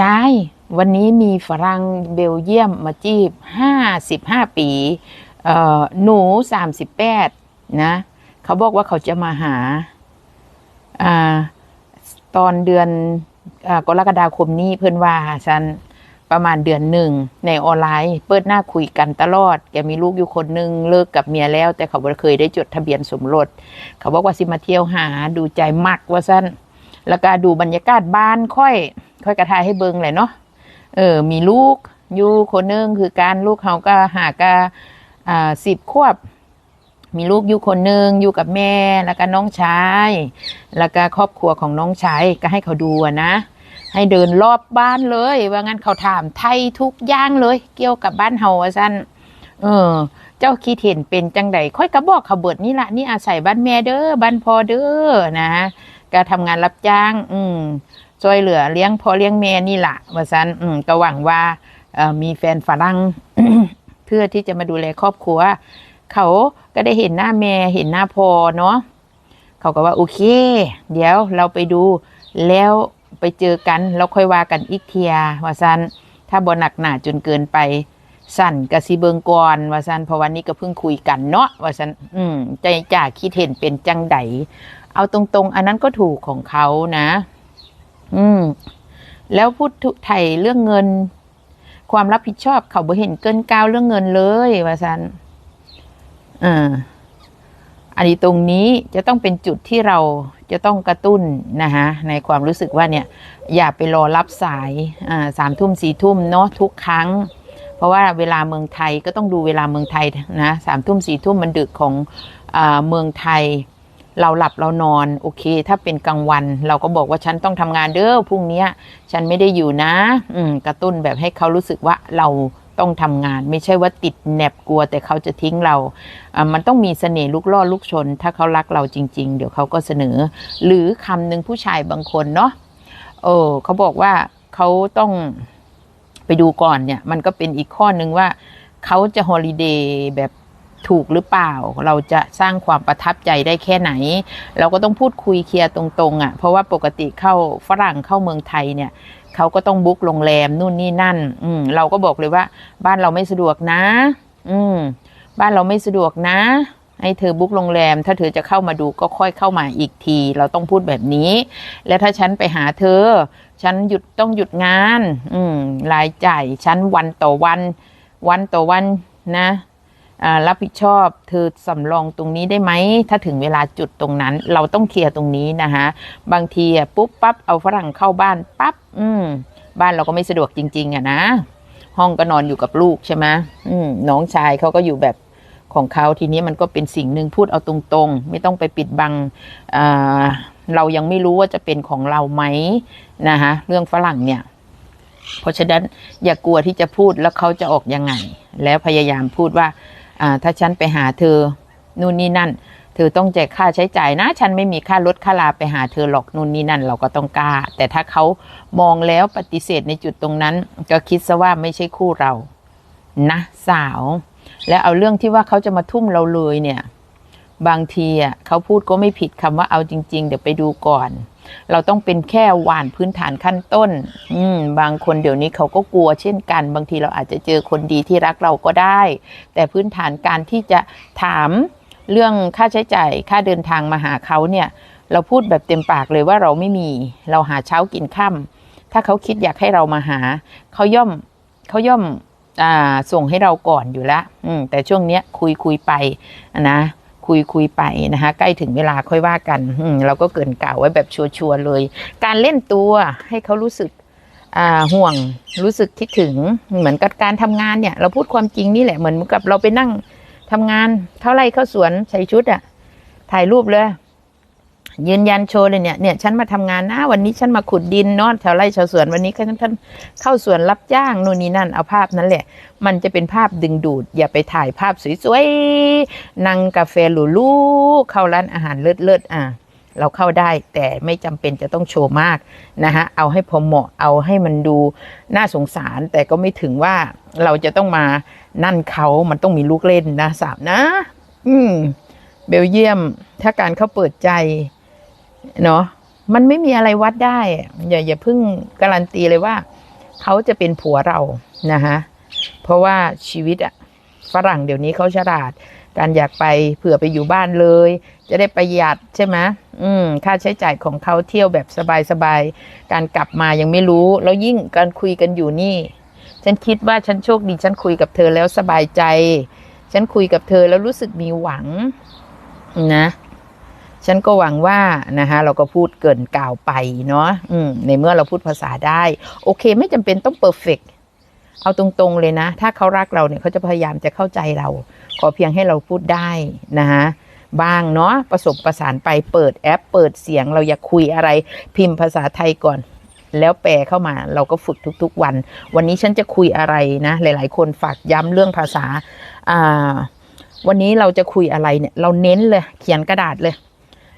ยายวันนี้มีฝรั่งเบลเยียมมาจีบห้าสิบห้าปีเอ่อหนูสามสิบแปดนะ เขาบอกว่าเขาจะมาหาอ่าตอนเดือนอากรกฎาคมนี้เพื่อนว่าฉันประมาณเดือนหนึ่งในออนไลน์ เปิดหน้าคุยกันตลอดแกมีลูกอยู่คนหนึ่งเลิกกับเมียแล้ว แต่เขาเคยได้จดทะเบียนสมรสเขาบอกว่าสิมาเที่ยวหาดูใจมักว่าสั้นแล้วก็ดูบรรยากาศบ้านค่อย ค่อยกระทายให้เบิงเลยเนาะเออ มีลูกอยู่คนหนึงคือการลูกเขาก็หากะอ่าสิบควบ มีลูกอยู่คนหนึ่งอยู่กับแม่แล้วก็น้องชาย แล้วก็ครอบครัวของน้องชายก็ให้เขาดูนะให้เดินรอบบ้านเลย ว่างั้นเขาถามไทยทุกอย่างเลย เกี่ยวกับบ้านเฮาว่าซั่นเออ เจ้าคิดเห็นเป็นจังใดค่อยกระบอกเขาเบิดนี่ละนี่อาศัยบ้านแม่เด้อบ้านพ่อเด้อนะก็ทำงานรับจ้าง อืม ช่วยเหลือเลี้ยงพ่อเลี้ยงแม่นี่แหละว่าซันอืมก็หวังว่ามีแฟนฝรั่งเพื่อที่จะมาดูแลครอบครัว เขาก็ได้เห็นหน้าแม่เห็นหน้าพ่อเนาะเขาก็ว่าโอเค เดี๋ยวเราไปดูแล้วไปเจอกันแล้วค่อยว่ากันอีกเทียว่าซันถ้าบ่หนักหนาจนเกินไปสั่นกะสิเบิงก่อนว่าซันเพราะวันนี้ก็เพิ่งคุยกันเนาะว่าซันอืมใจจ่าคิดเห็นเป็นจังไดเอาตรงๆ อันนั้นก็ถูกของเขานะ อืมแล้วพูดไทยเรื่องเงิน ความรับผิดชอบเขาบ่เห็นเกินก้าวเรื่องเงินเลยว่าซันอ่าอันนี้ตรงนี้จะต้องเป็นจุดที่เราจะต้องกระตุ้นนะคะในความรู้สึกว่าเนี่ย อย่าไปรอรับสายอ่าสามทุ่มสี่ทุ่มเนาะทุกครั้ง เพราะว่าเวลาเมืองไทยก็ต้องดูเวลาเมืองไทยนะสามทุ่มสี่ทุ่มมันดึกของอเมืองไทย เราหลับเรานอนโอเค ถ้าเป็นกลางวัน เราก็บอกว่าฉันต้องทำงานเด้อพรุ่งนี้ฉันไม่ได้อยู่นะ อืมกระตุ้นแบบให้เขารู้สึกว่าเราต้องทำงาน ไม่ใช่ว่าติดแหนบกลัว แต่เขาจะทิ้งเราอ่ามันต้องมีเสน่ห์ลูกล่อลูกชน ถ้าเขารักเราจริง ๆ เดี๋ยวเขาก็เสนอ หรือคำหนึ่งผู้ชายบางคนเนาะเออเขาบอกว่าเขาต้องไปดูก่อนเนี่ย มันก็เป็นอีกข้อหนึ่งว่าเขาจะฮอลิเดย์แบบ ถูกหรือเปล่า เราจะสร้างความประทับใจได้แค่ไหน เราก็ต้องพูดคุยเคลียร์ตรงๆอะ่ะ เพราะว่าปกติเข้าฝรั่งเข้าเมืองไทยเนี่ยเขาก็ต้องบุ๊กโรงแรมนู่นนี่นั่น อืมเราก็บอกเลยว่า บ้านเราไม่สะดวกนะ อืม บ้านเราไม่สะดวกนะให้เธอบุ๊กโรงแรม ถ้าเธอจะเข้ามาดูก็ค่อยเข้ามาอีกที เราต้องพูดแบบนี้ แล้วถ้าฉันไปหาเธอ ฉันหยุดต้องหยุดงาน อืมรายจ่ายฉันวันต่อวัน วันต่อวันนะ รับผิดชอบเธอสำรองตรงนี้ได้ไหม ถ้าถึงเวลาจุดตรงนั้น เราต้องเคลียร์ตรงนี้นะคะบางทีอะปุ๊บปั๊บเอาฝรั่งเข้าบ้านปั๊บอืมบ้านเราก็ไม่สะดวกจริง ๆอะนะ ห้องก็นอนอยู่กับลูกใช่ไหมอืมน้องชายเขาก็อยู่แบบของเขาทีนี้มันก็เป็นสิ่งหนึ่งพูดเอาตรงๆ ไม่ต้องไปปิดบังอ่าเรายังไม่รู้ว่าจะเป็นของเราไหมนะคะเรื่องฝรั่งเนี่ย เพราะฉะนั้นอย่ากลัวที่จะพูดแล้วเขาจะออกยังไง แล้วพยายามพูดว่า ถ้าฉันไปหาเธอนู่นนี่นั่น เธอต้องแจกค่าใช้จ่ายนะ ฉันไม่มีค่ารถค่าลาไปหาเธอหรอกนู่นนี่นั่น เราก็ต้องกล้า แต่ถ้าเขามองแล้วปฏิเสธในจุดตรงนั้น ก็คิดซะว่าไม่ใช่คู่เรา นะสาว แล้วเอาเรื่องที่ว่าเขาจะมาทุ่มเราเลยเนี่ย บางทีอะเขาพูดก็ไม่ผิดคำว่าเอาจริง ๆ เดี๋ยวไปดูก่อน เราต้องเป็นแค่หวานพื้นฐานขั้นต้น อืมบางคนเดี๋ยวนี้เขาก็กลัวเช่นกัน บางทีเราอาจจะเจอคนดีที่รักเราก็ได้ แต่พื้นฐานการที่จะถามเรื่องค่าใช้จ่ายค่าเดินทางมาหาเขาเนี่ย เราพูดแบบเต็มปากเลยว่าเราไม่มีเราหาเช้ากินค่ำถ้าเขาคิดอยากให้เรามาหา เขาย่อมเขาย่อมอส่งให้เราก่อนอยู่แล้วแต่ช่วงเนี้ยคุยคุยไปนะ คุยคุยไปนะคะ ใกล้ถึงเวลาค่อยว่ากันเราก็เกินกล่าวไว้แบบชัวร์ๆเลย การเล่นตัวให้เขารู้สึกอ่าห่วงรู้สึกคิดถึงเหมือนกับการทำงานเนี่ย เราพูดความจริงนี่แหละเหมือนกับเราไปนั่งทำงานเท่าไรเข้าสวนใส่ชุดอะถ่ายรูปเลย ยืนยันโชว์เลยเนี่ยเนี่ยฉันมาทำงานนะวันนี้ฉันมาขุดดินนอนแถวไร่ชาวสวนวันนี้ฉันท่านเข้าสวนรับจ้างนู่นนี่นั่นเอาภาพนั้นแหละ มันจะเป็นภาพดึงดูด อย่าไปถ่ายภาพสวยๆนั่งกาแฟหรูๆเข้าร้านอาหารเลิศๆอะเราเข้าได้แต่ไม่จำเป็นจะต้องโชว์มากนะฮะเอาให้พอเหมาะเอาให้มันดูน่าสงสาร แต่ก็ไม่ถึงว่าเราจะต้องมานั่นเขามันต้องมีลูกเล่นนะสาวนะ อืมเบลเยียมถ้าการเขาเปิดใจ เนาะมันไม่มีอะไรวัดได้อย่าอย่าเพิ่งการันตีเลยว่า เขาจะเป็นผัวเรานะฮะเพราะว่าชีวิตอะฝรั่งเดี๋ยวนี้เขาฉลาด การอยากไปเผื่อไปอยู่บ้านเลย จะได้ประหยัดใช่ไหมอืมค่าใช้จ่ายของเขาเที่ยวแบบสบายๆการกลับมายังไม่รู้ แล้วยิ่งการคุยกันอยู่นี่ ฉันคิดว่าฉันโชคดีฉันคุยกับเธอแล้วสบายใจ ฉันคุยกับเธอแล้วรู้สึกมีหวังนะ ฉันก็หวังว่านะคะเราก็พูดเกินกล่าวไปเนาะในเมื่อเราพูดภาษาได้ โอเค ไม่จำเป็นต้องเ e อร์เฟกเอาตรงๆเลยนะ ถ้าเขารักเราเนี่ยเขาจะพยายามจะเข้าใจเรา ขอเพียงให้เราพูดได้นะคะบ้างเนาะประสบประสานไปเปิดแอป เปิดเสียงเราอยากคุยอะไร พิมพ์ภาษาไทยก่อน แล้วแปลเข้ามาเราก็ฝึกทุกๆวัน วันนี้ฉันจะคุยอะไรนะ หลายๆ คนฝากย้ำเรื่องภาษาอ่าวันนี้เราจะคุยอะไรเนี่ย เราเน้นเลย เขียนกระดาษเลย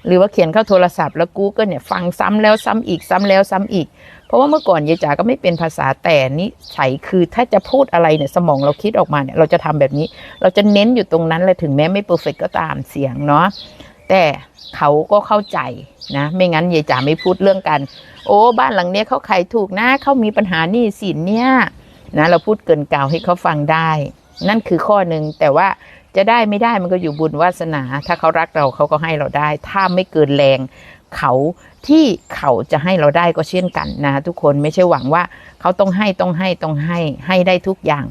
หรือว่าเขียนเข้าโทรศัพท์แล้ว Google เนี่ยฟังซ้ำแล้วซ้ำอีกซ้ำแล้วซ้ำอีก เพราะว่าเมื่อก่อนยายจ๋าก็ไม่เป็นภาษาแต่นิสัยคือถ้าจะพูดอะไรเนี่ยสมองเราคิดออกมาเนี่ยเราจะทำแบบนี้ เราจะเน้นอยู่ตรงนั้นเลยถึงแม้ไม่เ e อร์เฟกก็ตามเสียงเนาะแต่เขาก็เข้าใจนะไม่งั้นยายจ๋าไม่พูดเรื่องกัน โอ้บ้านหลังเนี้ยเขาขายถูกนะเขามีปัญหานี้สินเนี่ยนะเราพูดเกินกล่าวให้เขาฟังได้ นั่นคือข้อหนึ่งแต่ว่า จะได้ไม่ได้มันก็อยู่บุญวาสนา ถ้าเขารักเราเขาก็ให้เราได้ ถ้าไม่เกินแรงเขาที่เขาจะให้เราได้ก็เช่นกันนะ ทุกคนไม่ใช่หวังว่าเขาต้องให้ต้องให้ต้องให้ให้ได้ทุกอย่าง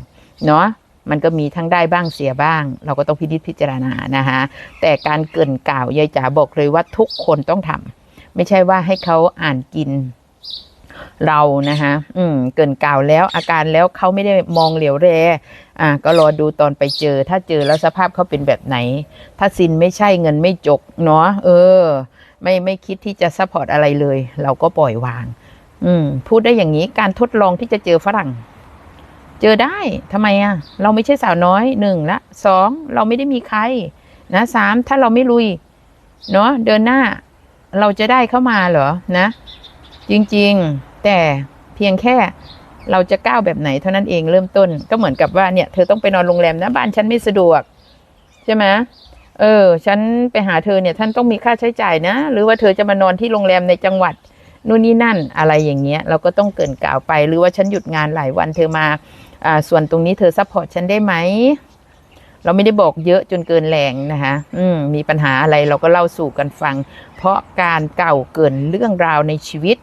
เนาะมันก็มีทั้งได้บ้างเสียบ้าง เราก็ต้องพินิจพิจารณานะคะแต่การเกินกล่าวยายจ๋าบอกเลยว่าทุกคนต้องทำไม่ใช่ว่าให้เขาอ่านกิน เรานะคะอืมเกินกล่าวแล้วอาการแล้วเขาไม่ได้มองเหลียวแรอะก็รอดูตอนไปเจอ ถ้าเจอแล้วสภาพเขาเป็นแบบไหน ถ้าสินไม่ใช่เงินไม่จกเนาะเออ ไม่ไม่คิดที่จะซัพพอร์ตอะไรเลย เราก็ปล่อยวาง อืมพูดได้อย่างนี้การทดลองที่จะเจอฝรั่ง เจอได้ทำไมอะ เราไม่ใช่สาวน้อยหนึ่งละสองเราไม่ได้มีใคร นะสามถ้าเราไม่ลุยเนาะเดินหน้าเราจะได้เข้ามาเหรอนะ จริงๆ แต่เพียงแค่เราจะก้าวแบบไหนเท่านั้นเองเริ่มต้นก็เหมือนกับว่าเนี่ย เธอต้องไปนอนโรงแรมนะบ้านฉันไม่สะดวก ใช่ไหมเออ ฉันไปหาเธอเนี่ย ท่านต้องมีค่าใช้จ่ายนะ หรือว่าเธอจะมานอนที่โรงแรมในจังหวัดนู่นนี่นั่นอะไรอย่างเงี้ย เราก็ต้องเกินกล่าวไป หรือว่าฉันหยุดงานหลายวันเธอมาอ่าส่วนตรงนี้เธอซัพพอร์ตฉันได้ไหม เราไม่ได้บอกเยอะจนเกินแรงนะคะอืมมีปัญหาอะไรเราก็เล่าสู่กันฟัง เพราะการเก่าเกินเรื่องราวในชีวิต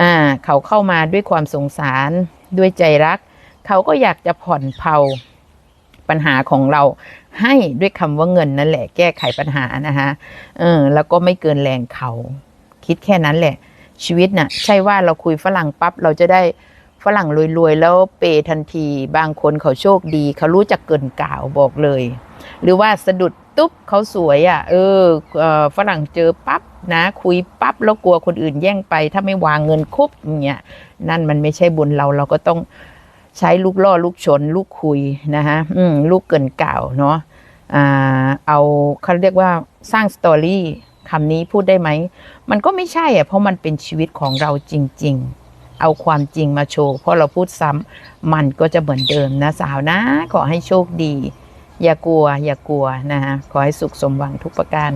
อ่าเขาเข้ามาด้วยความสงสารด้วยใจรัก เขาก็อยากจะผ่อนเผาปัญหาของเราให้ด้วยคำว่าเงินนั่นแหละแก้ไขปัญหานะคะเออแล้วก็ไม่เกินแรงเขา คิดแค่นั้นแหละ ชีวิตน่ะ ใช่ว่าเราคุยฝรั่งปั๊บเราจะได้ ฝรั่งรวยๆ แล้วเปย์ทันทีบางคนเขาโชคดี เขารู้จักเกินกล่าวบอกเลย หรือว่าสะดุดตุ๊บเขาสวยอะ่ะ เออฝรั่งเจอปั๊บนะคุยปั๊บแล้วกลัวคนอื่นแย่งไป ถ้าไม่วางเงินครบอย่างเงี้ยนั่นมันไม่ใช่บุญเราเราก็ต้องใช้ลูกล่อลูกชน ลูกคุยนะคะลูกเกินกล่าวเนาะอ่าเอาเขาเรียกว่าสร้างสตอรี่คำนี้พูดได้ไหม มันก็ไม่ใช่อะเพราะมันเป็นชีวิตของเราจริง ๆ เอาความจริงมาโชว์เพราะเราพูดซ้ำมันก็จะเหมือนเดิมนะสาวนะ ขอให้โชคดี อย่ากลัว อย่ากลัวนะคะขอให้สุขสมหวังทุกประการ